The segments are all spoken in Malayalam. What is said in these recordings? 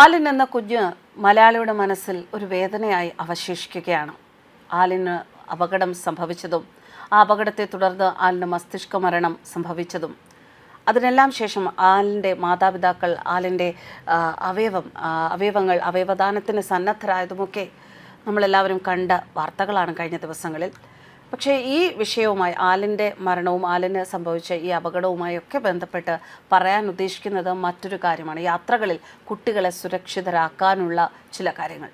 ആലിൻ എന്ന കുഞ്ഞ് മലയാളിയുടെ മനസ്സിൽ ഒരു വേദനയായി അവശേഷിക്കുകയാണ്. ആലിന് അപകടം സംഭവിച്ചതും ആ അപകടത്തെ തുടർന്ന് ആലിന് മസ്തിഷ്ക മരണം സംഭവിച്ചതും. അതിനെല്ലാം ശേഷം ആലിന്റെ മാതാപിതാക്കൾ ആലിന്റെ അവയവം അവയവങ്ങൾ അവയവദാനത്തിന് സന്നദ്ധരായതുമൊക്കെ നമ്മളെല്ലാവരും കണ്ട വാർത്തകളാണ് കഴിഞ്ഞ ദിവസങ്ങളിൽ. പക്ഷേ ഈ വിഷയവുമായി ആലിന്റെ മരണവും ആലിന് സംഭവിച്ച ഈ അപകടവുമായി ഒക്കെ ബന്ധപ്പെട്ട് പറയാൻ ഉദ്ദേശിക്കുന്നത് മറ്റൊരു കാര്യമാണ്. യാത്രകളിൽ കുട്ടികളെ സുരക്ഷിതരാക്കാനുള്ള ചില കാര്യങ്ങൾ.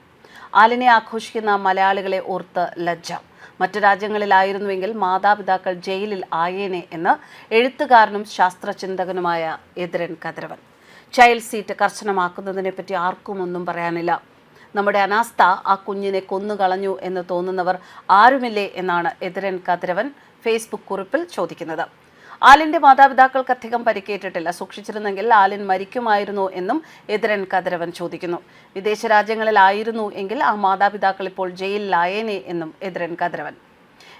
ആലിനെ ആഘോഷിക്കുന്ന മലയാളികളെ ഓർത്ത് ലജ്ജ. മറ്റു രാജ്യങ്ങളിലായിരുന്നുവെങ്കിൽ മാതാപിതാക്കൾ ജയിലിൽ ആയേനെ എന്ന് എഴുത്തുകാരനും ശാസ്ത്രചിന്തകനുമായ എതിരൻ കതിരവൻ. ചൈൽഡ് സീറ്റ് കർശനമാക്കുന്നതിനെപ്പറ്റി ആർക്കും ഒന്നും പറയാനില്ല. നമ്മുടെ അനാസ്ഥ ആ കുഞ്ഞിനെ കൊന്നുകളഞ്ഞു എന്ന് തോന്നുന്നവർ ആരുമില്ലേ എന്നാണ് എതിരൻ കതിരവൻ ഫേസ്ബുക്ക് കുറിപ്പിൽ ചോദിക്കുന്നത്. ആലിന്റെ മാതാപിതാക്കൾക്ക് അധികം പരിക്കേറ്റിട്ടില്ല. സൂക്ഷിച്ചിരുന്നെങ്കിൽ ആലിൻ മരിക്കുമായിരുന്നു എന്നും എതിരൻ കതിരവൻ ചോദിക്കുന്നു. വിദേശ രാജ്യങ്ങളിലായിരുന്നു എങ്കിൽ ആ മാതാപിതാക്കൾ ഇപ്പോൾ ജയിലിലായേനെ എന്നും എതിരൻ കതിരവൻ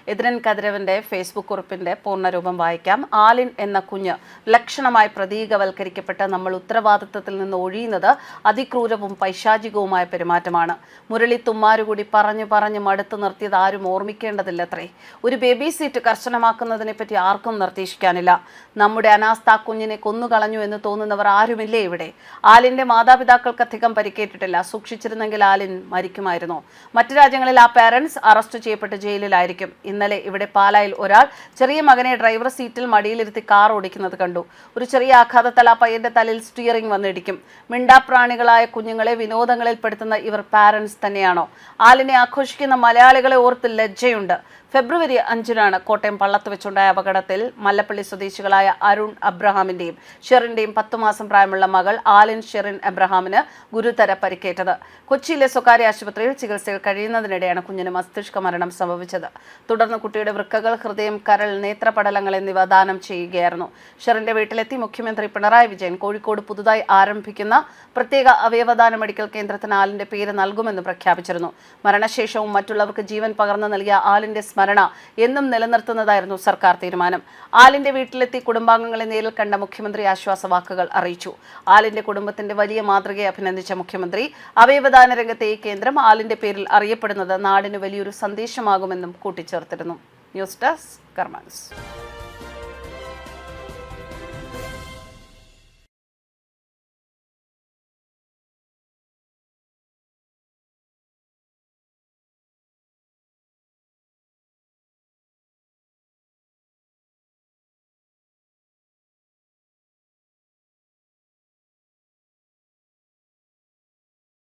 എതിരൻ കതിരവന്റെ ഫേസ്ബുക്ക് കുറിപ്പിന്റെ പൂർണരൂപം വായിക്കാം. ആലിൻ എന്ന കുഞ്ഞ് ലക്ഷണമായി പ്രതീകവൽക്കരിക്കപ്പെട്ട നമ്മൾ ഉത്തരവാദിത്തത്തിൽ നിന്ന് ഒഴിയുന്നത് അതിക്രൂരവും പൈശാചികവുമായ പെരുമാറ്റമാണ്. മുരളി തുമ്മാരുകൂടി പറഞ്ഞു പറഞ്ഞു മടുത്തു നിർത്തിയത് ആരും ഓർമ്മിക്കേണ്ടതില്ലത്രേ. ഒരു ബേബി സീറ്റ് കർശനമാക്കുന്നതിനെ പറ്റി ആർക്കും നിർദ്ദേശിക്കാനില്ല. നമ്മുടെ അനാസ്ഥ കുഞ്ഞിനെ കൊന്നുകളഞ്ഞു എന്ന് തോന്നുന്നവർ ആരുമില്ലേ ഇവിടെ? ആലിന്റെ മാതാപിതാക്കൾക്ക് അധികം പരിക്കേറ്റിട്ടില്ല. സൂക്ഷിച്ചിരുന്നെങ്കിൽ ആലിൻ മരിക്കുമായിരുന്നു. മറ്റു രാജ്യങ്ങളിൽ ആ പാരൻസ് അറസ്റ്റ് ചെയ്യപ്പെട്ട് ജയിലിലായിരിക്കും. ഇന്നലെ ഇവിടെ പാലായിൽ ഒരാൾ ചെറിയ മകനെ ഡ്രൈവർ സീറ്റിൽ മടിയിലിരുത്തി കാർ ഓടിക്കുന്നത് കണ്ടു. ഒരു ചെറിയ ആഘാതത്താൽ ആ പയ്യന്റെ തലയിൽ സ്റ്റിയറിംഗ് വന്നിടിക്കും. മിണ്ടാപ്രാണികളായ കുഞ്ഞുങ്ങളെ വിനോദങ്ങളിൽ പെടുത്തുന്ന ഇവർ പാരന്റ്സ് തന്നെയാണോ? ആലിനെ ആഘോഷിക്കുന്ന മലയാളികളെ ഓർത്ത് ലജ്ജയുണ്ട്. ഫെബ്രുവരി അഞ്ചിനാണ് കോട്ടയം പള്ളത്ത് വെച്ചുണ്ടായ അപകടത്തിൽ മല്ലപ്പള്ളി സ്വദേശികളായ അരുൺ അബ്രഹാമിന്റെയും ഷെറിന്റെയും പത്തു മാസം പ്രായമുള്ള മകൾ ആലിൻ ഷെറിൻ അബ്രഹാമിന് ഗുരുതര പരിക്കേറ്റത്. കൊച്ചിയിലെ സ്വകാര്യ ആശുപത്രിയിൽ ചികിത്സയിൽ കഴിയുന്നതിനിടെയാണ് കുഞ്ഞിന് മസ്തിഷ്ക മരണം സംഭവിച്ചത്. തുടർന്ന് കുട്ടിയുടെ വൃക്കകൾ ഹൃദയം കരൾ നേത്രപടലങ്ങൾ എന്നിവ ദാനം ചെയ്യുകയായിരുന്നു. ഷെറിന്റെ വീട്ടിലെത്തി മുഖ്യമന്ത്രി പിണറായി വിജയൻ കോഴിക്കോട് പുതുതായി ആരംഭിക്കുന്ന പ്രത്യേക അവയവദാന മെഡിക്കൽ കേന്ദ്രത്തിന് ആലിന്റെ പേര് നൽകുമെന്ന് പ്രഖ്യാപിച്ചിരുന്നു. മരണശേഷവും മറ്റുള്ളവർക്ക് ജീവൻ പകർന്നു നൽകിയ ആലിന്റെ സ്മരണ എന്നും നിലനിർത്തുന്നതായിരുന്നു സർക്കാർ തീരുമാനം. ആലിന്റെ വീട്ടിലെത്തി കുടുംബാംഗങ്ങളെ നേരിൽ കണ്ട മുഖ്യമന്ത്രി ആശ്വാസ വാക്കുകൾ അറിയിച്ചു. ആലിന്റെ കുടുംബത്തിന്റെ വലിയ മാതൃകയെ അഭിനന്ദിച്ച മുഖ്യമന്ത്രി അവയവദാന രംഗത്തെ ഈ കേന്ദ്രം ആലിന്റെ പേരിൽ അറിയപ്പെടുന്നത് നാടിന് വലിയൊരു സന്ദേശമാകുമെന്നും കൂട്ടിച്ചേർത്തിരുന്നു. News desk കർമാൻസ്